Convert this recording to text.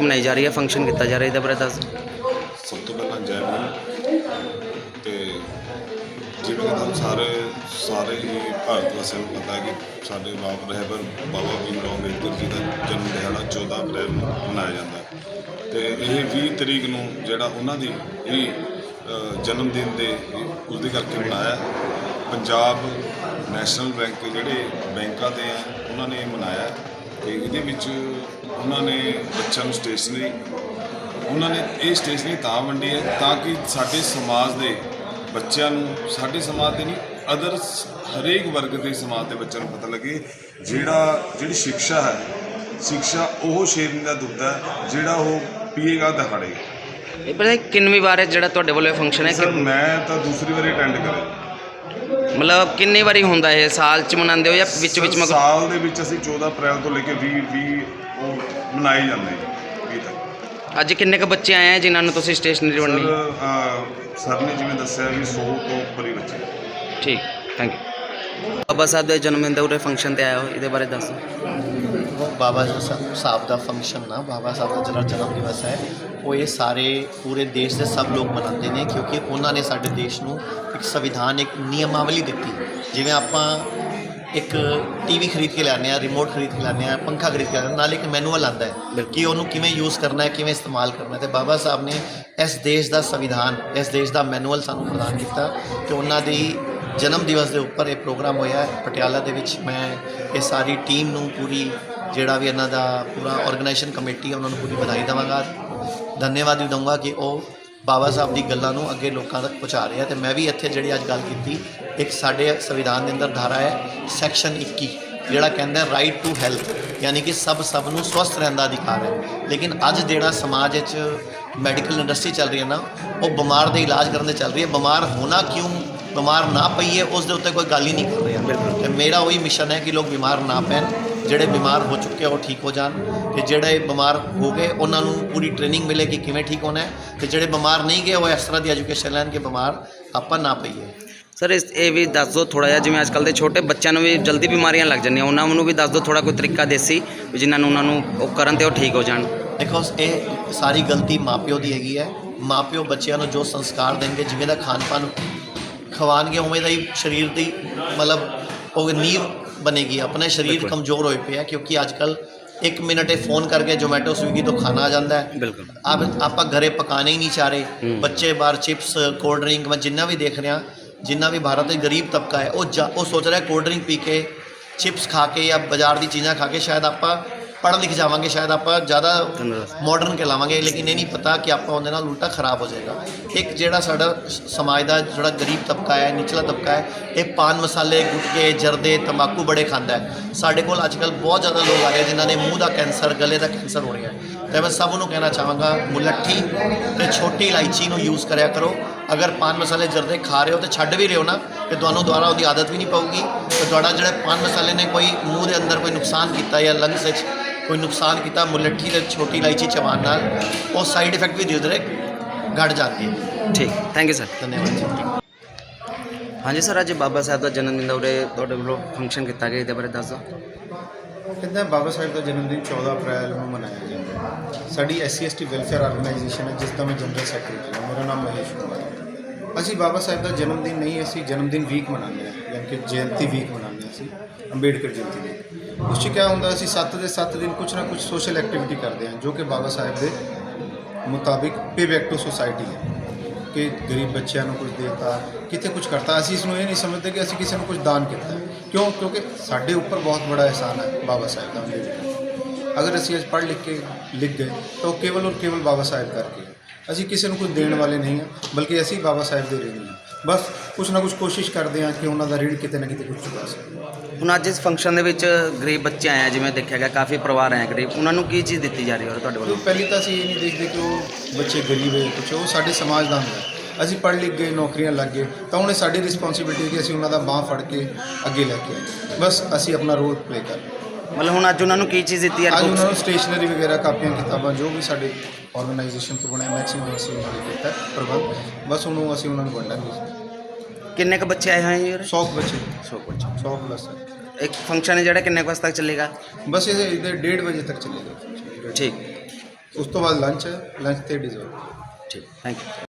ਮਨਾਈ ਜਾ ਰਹੀ ਹੈ ਫੰਕਸ਼ਨ ਕੀਤਾ ਜਾ ਰਿਹਾ ਇਹਦੇ ਬਾਰੇ ਦੱਸ। ਸਭ ਤੋਂ ਪਹਿਲਾਂ ਜੈ ਭੀਮ ਤੇ ਜਿਵੇਂ ਕਿ ਤੁਹਾਨੂੰ ਸਾਰੇ ਸਾਰੇ ਹੀ ਭਾਰਤ ਵਾਸੀਆਂ ਨੂੰ ਪਤਾ ਹੈ ਕਿ ਸਾਡੇ ਬਾਬਾ ਰਹਿਬਰ ਬਾਬਾ ਭੀਮ ਰਾਓ ਅੰਬੇਦਕਰ ਜੀ ਦਾ ਜਨਮ ਦਿਹਾੜਾ 14 ਅਪ੍ਰੈਲ ਨੂੰ ਮਨਾਇਆ ਜਾਂਦਾ ਹੈ। ਤੇ ਇਹ 20 ਤਰੀਕ ਨੂੰ ਜਿਹੜਾ ਉਹਨਾਂ ਦੀ ਹੀ ਜਨਮ ਦਿਨ ਦੇ ਉਸਦੇ ਕਰਕੇ ਮਨਾਇਆ ਪੰਜਾਬ ਨੈਸ਼ਨਲ ਬੈਂਕ ਜਿਹੜੇ ਬੈਂਕਾਂ ਦੇ ਆ, ਉਹਨਾਂ ਨੇ ਇਹ ਮਨਾਇਆ ਤੇ ਇਹਦੇ ਵਿੱਚ ਉਹਨਾਂ ਨੇ ਬੱਚਿਆਂ ਨੂੰ ਸਟੇਸ਼ਨਰੀ ਉਹਨਾਂ ਨੇ ਇਹ ਸਟੇਸ਼ਨਰੀ ਤਾਂ ਵੰਡੀ ਹੈ ਤਾਂ ਕਿ ਸਾਡੇ ਸਮਾਜ ਦੇ ਬੱਚਿਆਂ ਨੂੰ ਸਾਡੇ ਸਮਾਜ ਦੇ ਨਹੀਂ ਅਦਰ ਹਰੇਕ ਵਰਗ ਦੇ ਸਮਾਜ ਦੇ ਬੱਚਿਆਂ ਨੂੰ ਪਤਾ ਲੱਗੇ ਜਿਹੜਾ ਜਿਹੜੀ ਸਿੱਖਿਆ ਹੈ ਸਿੱਖਿਆ ਉਹ ਸ਼ੇਰਨੀ ਦਾ ਦੁੱਧ ਹੈ ਜਿਹੜਾ ਉਹ ਪੀਏਗਾ ਦਹਾੜੇ। ਇਹ ਪਤਾ ਕਿੰਨਵੀਂ ਵਾਰ ਹੈ ਜਿਹੜਾ ਤੁਹਾਡੇ ਵੱਲੋਂ ਫੰਕਸ਼ਨ ਹੈ ਸਰ ਕਿ ਮੈਂ ਤਾਂ ਦੂਸਰੀ ਵਾਰੀ ਅਟੈਂਡ ਕਰਿਆ। ਮਤਲਬ ਕਿੰਨੀ ਵਾਰੀ ਹੁੰਦਾ ਇਹ? ਸਾਲ ਚ ਮਨਾਉਂਦੇ ਹੋ ਜਾਂ ਵਿੱਚ ਵਿੱਚ ਸਰ, ਮਗਰ ਸਾਲ ਦੇ ਵਿੱਚ ਅਸੀਂ 14 ਅਪ੍ਰੈਲ ਤੋਂ ਲੈ ਕੇ 20 20 ਉਹ ਮਨਾਏ ਜਾਂਦੇ ਹੈ 20 ਤੱਕ। ਅੱਜ ਕਿੰਨੇ ਕ ਬੱਚੇ ਆਏ ਆ ਜਿਨ੍ਹਾਂ ਨੂੰ ਤੁਸੀਂ ਸਟੇਸ਼ਨਰੀ ਸਰ ਵੰਡੀ ਅ, ਸਰ ਨੇ ਜਿਵੇਂ ਦੱਸਿਆ ਵੀ 100 ਤੋਂ ਉੱਪਰ ਹੀ ਬੱਚੇ। ਠੀਕ ਥੈਂਕ ਯੂ ਬਾਬਾ ਸਾਹਿਬ ਦੇ ਜਨਮ ਦਿਨ ਦੇ ਉਰੇ ਫੰਕਸ਼ਨ ਤੇ ਆਇਆ ਹੋ ਇਹਦੇ ਬਾਰੇ ਦੱਸੋ। ਬਾਬਾ ਸਾਹਿਬ ਦਾ ਫੰਕਸ਼ਨ ਨਾ ਬਾਬਾ ਸਾਹਿਬ ਦਾ ਜਿਹੜਾ ਜਨਮ ਦਿਵਸ ਹੈ। ਉਹ ਇਹ ਸਾਰੇ ਪੂਰੇ ਦੇਸ਼ ਦੇ ਸਭ ਲੋਕ ਮਨਾਉਂਦੇ ਨੇ ਕਿਉਂਕਿ ਉਹਨਾਂ ਨੇ ਸਾਡੇ ਦੇਸ਼ ਨੂੰ ਇੱਕ ਸੰਵਿਧਾਨ ਇੱਕ ਨਿਯਮਾਵਲੀ ਦਿੱਤੀ। ਜਿਵੇਂ ਆਪਾਂ ਇੱਕ ਟੀਵੀ ਖਰੀਦ ਕੇ ਲਿਆਉਂਦੇ ਆ ਰਿਮੋਟ ਖਰੀਦ ਕੇ ਲਿਆਉਂਦੇ ਆ ਪੰਖਾ ਖਰੀਦ ਕੇ ਹਾਂ, ਨਾਲ ਇੱਕ ਮੈਨੂਅਲ ਆਉਂਦਾ ਹੈ ਕਿ ਉਹਨੂੰ ਕਿਵੇਂ ਯੂਜ਼ ਕਰਨਾ ਹੈ ਕਿਵੇਂ ਇਸਤੇਮਾਲ ਕਰਨਾ ਹੈ। ਤੇ ਬਾਬਾ ਸਾਹਿਬ ਨੇ ਇਸ ਦੇਸ਼ ਦਾ ਸੰਵਿਧਾਨ ਇਸ ਦੇਸ਼ ਦਾ ਮੈਨੂਅਲ ਸਾਨੂੰ ਪ੍ਰਦਾਨ ਕੀਤਾ ਤੇ ਉਹਨਾਂ ਦੀ ਜਨਮ ਦਿਵਸ ਦੇ ਉੱਪਰ ਇਹ ਪ੍ਰੋਗਰਾਮ ਹੋਇਆ ਪਟਿਆਲਾ ਦੇ ਵਿੱਚ ਮੈਂ ਇਹ ਸਾਰੀ ਟੀਮ ਨੂੰ ਪੂਰੀ ਜਿਹੜਾ ਵੀ ਇਹਨਾਂ ਦਾ ਪੂਰਾ ਆਰਗੇਨਾਈਜੇਸ਼ਨ ਕਮੇਟੀ ਆ, ਉਹਨਾਂ ਨੂੰ ਪੂਰੀ ਵਧਾਈ ਦੇਵਾਂਗਾ। ਧੰਨਵਾਦ ਵੀ ਦਊਂਗਾ ਕਿ ਉਹ ਬਾਬਾ ਸਾਹਿਬ ਦੀ ਗੱਲਾਂ ਨੂੰ ਅੱਗੇ ਲੋਕਾਂ ਤੱਕ ਪਹੁੰਚਾ ਰਿਹਾ ਆ। ਤੇ ਮੈਂ ਵੀ ਇੱਥੇ ਜਿਹੜੀ ਅੱਜ ਗੱਲ ਕੀਤੀ, ਇੱਕ ਸਾਡੇ ਸੰਵਿਧਾਨ ਦੇ ਅੰਦਰ ਧਾਰਾ ਹੈ ਸੈਕਸ਼ਨ 21 ਜਿਹੜਾ ਕਹਿੰਦਾ ਰਾਈਟ ਟੂ ਹੈਲਥ ਯਾਨੀ ਕਿ ਸਭ ਸਭ ਨੂੰ ਸਵਸਥ ਰਹਿਣ ਦਾ ਅਧਿਕਾਰ ਹੈ। ਲੇਕਿਨ ਅੱਜ ਜਿਹੜਾ ਸਮਾਜ ਵਿੱਚ ਮੈਡੀਕਲ ਇੰਡਸਟਰੀ ਚੱਲ ਰਹੀ ਹੈ ਨਾ, ਉਹ ਬਿਮਾਰ ਦੇ ਇਲਾਜ ਕਰਨ ਦੇ ਚੱਲ ਰਹੀ ਹੈ। ਬਿਮਾਰ ਹੋਣਾ ਕਿਉਂ ਬਿਮਾਰ ਨਾ ਪਈਏ ਉਸ ਦੇ ਉੱਤੇ ਕੋਈ ਗੱਲ ਹੀ ਨਹੀਂ ਕਰ ਰਿਹਾ। ਤੇ ਮੇਰਾ ਉਹੀ ਮਿਸ਼ਨ ਹੈ ਕਿ ਲੋਕ ਬਿਮਾਰ ਨਾ ਪੈਣ ਜਿਹੜੇ ਬਿਮਾਰ ਹੋ ਚੁੱਕੇ ਆ ਉਹ ਠੀਕ ਹੋ ਜਾਣ ਤੇ ਜਿਹੜੇ ਬਿਮਾਰ ਹੋ ਗਏ ਉਹਨਾਂ ਨੂੰ ਪੂਰੀ ਟ੍ਰੇਨਿੰਗ ਮਿਲੇ ਕਿ ਕਿਵੇਂ ਠੀਕ ਹੋਣਾ ਹੈ। ਤੇ ਜਿਹੜੇ ਬਿਮਾਰ ਨਹੀਂ ਗਏ ਉਹ ਇਸ ਤਰ੍ਹਾਂ ਦੀ ਐਜੂਕੇਸ਼ਨ ਲੈਣ ਕਿ ਬਿਮਾਰ ਆਪਾਂ ਨਾ ਪਈਏ। ਸਰ ਇਸ ਇਹ ਵੀ ਦੱਸ ਦਿਓ ਥੋੜਾ ਜਿਹਾ ਜਿਵੇਂ ਅੱਜ ਕੱਲ ਦੇ ਛੋਟੇ ਬੱਚਿਆਂ ਨੂੰ ਵੀ ਜਲਦੀ ਬਿਮਾਰੀਆਂ ਲੱਗ ਜਾਂਦੀਆਂ। ਉਹਨਾਂ ਨੂੰ ਵੀ ਦੱਸ ਦਿਓ ਥੋੜਾ ਕੋਈ ਤਰੀਕਾ ਦੇਸੀ ਜਿਨ੍ਹਾਂ ਨੂੰ ਉਹਨਾਂ ਨੂੰ ਉਹ ਕਰਨ ਤੇ ਉਹ ਠੀਕ ਹੋ ਜਾਣ। ਦੇਖੋ ਇਹ ਸਾਰੀ ਗਲਤੀ ਮਾਪਿਓ ਦੀ ਹੈਗੀ ਹੈ। ਮਾਪਿਓ ਬੱਚਿਆਂ ਨੂੰ ਜੋ ਸੰਸਕਾਰ ਦੇਣਗੇ ਜਿਵੇਂ ਦਾ ਖਾਣ ਪਾਨ ਖਵਾਣਗੇ ਉਵੇਂ ਦਾ ਹੀ ਸਰੀਰ ਦੀ ਮਤਲਬ ਉਹ ਨੀਂਵ ਬਣੇਗੀ ਆਪਣੇ ਸਰੀਰ। ਕਮਜ਼ੋਰ ਹੋਏ ਪਏ ਆ ਕਿਉਂਕਿ ਅੱਜ ਕੱਲ ਇੱਕ ਮਿੰਟ ਇਹ ਫੋਨ ਕਰਕੇ ਜੋਮੈਟੋ ਸਵੀਗੀ ਤੋਂ ਖਾਣਾ ਆ ਜਾਂਦਾ ਹੈ ਬਿਲਕੁਲ ਆਪ ਆਪਾਂ ਘਰੇ ਪਕਾਣੇ ਹੀ ਨਹੀਂ ਚਾਹ ਰਹੇ। ਬੱਚੇ ਬਾਹਰ ਚਿਪਸ ਕੋਲਡ ਡਰਿੰਕ ਮੈਂ ਜਿੰਨਾ ਵੀ ਦੇਖ ਰਿਹਾ ਜਿੰਨਾ ਵੀ ਭਾਰਤ ਦੇ ਗਰੀਬ ਤਬਕਾ ਹੈ ਉਹ ਉਹ ਸੋਚ ਰਿਹਾ ਕੋਲਡ ਡਰਿੰਕ ਪੀ ਕੇ ਚਿਪਸ ਖਾ ਕੇ ਜਾਂ ਬਾਜ਼ਾਰ ਦੀ ਚੀਜ਼ਾਂ ਖਾ ਕੇ ਸ਼ਾਇਦ ਆਪਾਂ ਪੜ੍ਹ ਲਿਖ ਜਾਵਾਂਗੇ ਸ਼ਾਇਦ ਆਪਾਂ ਜ਼ਿਆਦਾ। ਮਾਡਰਨ ਕਹਿਲਾਵਾਂਗੇ ਲੇਕਿਨ ਇਹ ਨਹੀਂ ਪਤਾ ਕਿ ਆਪਾਂ ਉਹਦੇ ਨਾਲ ਉਲਟਾ ਖਰਾਬ ਹੋ ਜਾਏਗਾ। ਇੱਕ ਜਿਹੜਾ ਸਾਡਾ ਸਮਾਜ ਦਾ ਜਿਹੜਾ ਗਰੀਬ ਤਬਕਾ ਹੈ ਨਿਚਲਾ ਤਬਕਾ ਹੈ ਇਹ ਪਾਨ ਮਸਾਲੇ ਗੁਟਕੇ ਜਰਦੇ ਤੰਬਾਕੂ ਬੜੇ ਖਾਂਦਾ ਹੈ। ਸਾਡੇ ਕੋਲ ਅੱਜ ਕੱਲ ਬਹੁਤ ਜ਼ਿਆਦਾ ਲੋਕ ਆ ਰਹੇ ਜਿਨ੍ਹਾਂ ਨੇ ਮੂੰਹ ਦਾ ਕੈਂਸਰ ਗਲੇ ਦਾ ਕੈਂਸਰ ਹੋ ਰਿਹਾ ਹੈ। ਤੇ ਮੈਂ ਸਭ ਨੂੰ ਕਹਿਣਾ ਚਾਹਾਂਗਾ ਮੁਲੱਠੀ ਤੇ ਛੋਟੀ ਇਲਾਇਚੀ ਨੂੰ ਯੂਜ਼ ਕਰਿਆ ਕਰੋ। ਅਗਰ ਪਾਨ ਮਸਾਲੇ ਜਰਦੇ ਖਾ ਰਹੇ ਹੋ ਤੇ ਛੱਡ ਵੀ ਰਹੇ ਹੋ ਨਾ ਤੇ ਤੁਹਾਨੂੰ ਦੁਬਾਰਾ ਉਹਦੀ ਆਦਤ ਵੀ ਨਹੀਂ ਪਊਗੀ। ਤੇ ਤੁਹਾਡਾ ਜਿਹੜਾ ਪਾਨ ਮਸਾਲੇ ਨੇ ਕੋਈ ਮੂੰਹ ਦੇ ਅੰਦਰ ਕੋਈ ਨੁਕਸਾਨ ਕੀਤਾ ਜਾਂ ਲੰਗਸ ਵਿੱਚ ਕੋਈ ਨੁਕਸਾਨ ਕੀਤਾ ਮੁਲੱਠੀ ਤੇ ਛੋਟੀ ਇਲਾਇਚੀ ਚਬਾਉਣ ਨਾਲ ਉਹ ਸਾਈਡ ਇਫੈਕਟ ਵੀ ਧੀਰੇ ਧੀਰੇ ਘਟ ਜਾਂਦੀ ਹੈ। ਠੀਕ। ਥੈਂਕ ਯੂ ਸਰ ਧੰਨਵਾਦ ਜੀ। ਹਾਂਜੀ ਸਰ ਅੱਜ ਬਾਬਾ ਸਾਹਿਬ ਦਾ ਜਨਮ ਦਿਨ ਦਾ ਉਰੇ ਤੁਹਾਡੇ ਵੱਲੋਂ ਫੰਕਸ਼ਨ ਕੀਤਾ ਗਿਆ ਇਹਦੇ ਬਾਰੇ ਦੱਸ। ਦਿਓ ਕਹਿੰਦਾ ਬਾਬਾ ਸਾਹਿਬ ਦਾ ਜਨਮ ਦਿਨ 14 ਅਪ੍ਰੈਲ ਨੂੰ ਮਨਾਇਆ ਜਾਂਦਾ ਹੈ? ਸਾਡੀ ਐਸਸੀ ਐਸਟੀ ਵੈਲਫੇਅਰ ਆਰਗੇਨਾਈਜੇਸ਼ਨ ਹੈ ਜਿਸ ਦਾ ਮੈਂ ਜਨਰਲ ਸੈਕਟਰੀ ਹਾਂ ਮੇਰਾ ਨਾਮ ਮਹੇਸ਼ ਕੁਮਾਰ ਹੈ। ਅਸੀਂ ਬਾਬਾ ਸਾਹਿਬ ਦਾ ਜਨਮ ਦਿਨ ਨਹੀਂ ਅਸੀਂ ਜਨਮ ਦਿਨ ਵੀਕ ਮਨਾਉਂਦੇ ਹਾਂ ਯਾਨੀ ਕਿ ਜਯੰਤੀ ਵੀਕ ਮਨਾਉਂਦੇ ਹਾਂ ਅਸੀਂ ਅੰਬੇਡਕਰ ਜਯੰਤੀ ਵੀਕ ਉਸ 'ਚ ਕਿਆ ਹੁੰਦਾ, ਅਸੀਂ 7 ਦੇ 7 ਦਿਨ ਕੁਝ ਨਾ ਕੁਝ ਸੋਸ਼ਲ ਐਕਟੀਵਿਟੀ ਕਰਦੇ ਹਾਂ, ਜੋ ਕਿ ਬਾਬਾ ਸਾਹਿਬ ਦੇ ਮੁਤਾਬਿਕ ਪੇ ਬੈਕ ਟੂ ਸੋਸਾਇਟੀ ਹੈ। ਕਿ ਗਰੀਬ ਬੱਚਿਆਂ ਨੂੰ ਕੁਝ ਦੇਤਾ ਕਿਤੇ ਕੁਝ ਕਰਤਾ, ਅਸੀਂ ਇਸ ਨੂੰ ਇਹ ਨਹੀਂ ਸਮਝਦੇ ਕਿ ਅਸੀਂ ਕਿਸੇ ਨੂੰ ਕੁਝ ਦਾਨ ਕੀਤਾ ਕਿਉਂ? ਕਿਉਂਕਿ ਸਾਡੇ ਉੱਪਰ ਬਹੁਤ ਬੜਾ ਅਹਿਸਾਨ ਹੈ ਬਾਬਾ ਸਾਹਿਬ ਦਾ ਮੇਰੇ ਅਗਰ ਅਸੀਂ ਅੱਜ ਪੜ੍ਹ ਲਿਖ ਕੇ ਲਿਖ ਗਏ, ਤਾਂ ਉਹ ਕੇਵਲ ਔਰ ਕੇਵਲ ਬਾਬਾ ਸਾਹਿਬ ਕਰਕੇ ਅਸੀਂ ਕਿਸੇ ਨੂੰ ਕੁਝ ਦੇਣ ਵਾਲੇ ਨਹੀਂ ਹਾਂ, ਬਲਕਿ ਅਸੀਂ ਬਾਬਾ ਸਾਹਿਬ ਦੇ ਰਹੇ ਹਾਂ। ਬਸ ਕੁਝ ਨਾ ਕੁਝ ਕੋਸ਼ਿਸ਼ ਕਰਦੇ ਹਾਂ ਕਿ ਉਹਨਾਂ ਦਾ ऋण ਕਿਤੇ ਨਾ ਕਿਤੇ ਕੁਝ ਚੁਕਾ ਸਕੀਏ ਹੁਣ ਅੱਜ ਇਸ ਫੰਕਸ਼ਨ ਦੇ ਵਿੱਚ ਗਰੀਬ ਬੱਚੇ ਆਏ ਆ ਜਿਵੇਂ ਦੇਖਿਆ ਗਿਆ ਕਾਫੀ ਪਰਿਵਾਰ ਆਏ ਆ ਗਰੀਬ ਉਹਨਾਂ ਨੂੰ ਕੀ ਚੀਜ਼ ਦਿੱਤੀ ਜਾ ਰਹੀ ਹੈ ਔਰ ਤੁਹਾਡੇ ਵੱਲੋਂ ਪਹਿਲੀ ਤਾਂ ਅਸੀਂ ਇਹ ਨਹੀਂ ਦੇਖਦੇ ਕਿ ਉਹ ਬੱਚੇ ਗਰੀਬ ਹੈ ਕੁਛ ਉਹ ਸਾਡੇ ਸਮਾਜ ਦਾ ਹੁੰਦਾ ਹੈ। ਅਸੀਂ ਪੜ੍ਹ ਲਿਖ ਗਏ ਨੌਕਰੀਆਂ ਲੱਗ ਗਏ ਤਾਂ ਇਹ ਸਾਡੀ ਰਿਸਪੌਂਸਿਬਿਲਟੀ ਹੈ ਕਿ ਅਸੀਂ ਉਹਨਾਂ ਦਾ ਬਾਹ ਫੜ ਕੇ ਅੱਗੇ ਲੈ ਕੇ ਆਈਏ ਬਸ ਅਸੀਂ ਆਪਣਾ ਰੋਲ ਪਲੇ ਕਰ। ਮਤਲਬ ਹੁਣ ਅੱਜ ਉਹਨਾਂ ਨੂੰ ਕੀ ਚੀਜ਼ ਦਿੱਤੀ ਹੈ ਅੱਜ ਉਹਨਾਂ ਨੂੰ ਸਟੇਸ਼ਨਰੀ ਵਗੈਰਾ ਕਾਪੀਆਂ ਕਿਤਾਬਾਂ ਜੋ ਵੀ ਸਾਡੇ ਆਰਗੇਨਾਈਜੇਸ਼ਨ ਤੋਂ ਬਣਿਆ ਮੈਕਸਿਮਮ ਅਸੀਂ ਉਹਨਾਂ ਲਈ ਕੀਤਾ ਹੈ ਪ੍ਰਬੰਧ। ਬਸ ਉਹਨੂੰ ਅਸੀਂ ਉਹਨਾਂ ਨੂੰ ਵੰਡਾਂਗੇ। ਕਿੰਨੇ ਕ ਬੱਚੇ ਆਏ ਹੋਏ ਯਾਰ 100 ਬੱਚੇ। 100 ਬੱਚੇ। 100 ਪਲੱਸ ਇੱਕ ਫੰਕਸ਼ਨ ਹੈ ਜਿਹੜਾ ਕਿੰਨੇ ਕੁ ਵਜੇ ਤੱਕ ਚੱਲੇਗਾ? ਬਸ ਇਹ ਇਹਦੇ 1:30 ਵਜੇ ਤੱਕ ਚੱਲੇਗਾ। ਠੀਕ। ਉਸ ਤੋਂ ਬਾਅਦ ਲੰਚ ਹੈ। ਲੰਚ ਤੇ ਡਿਜ਼ਰਟ ਠੀਕ। Thank you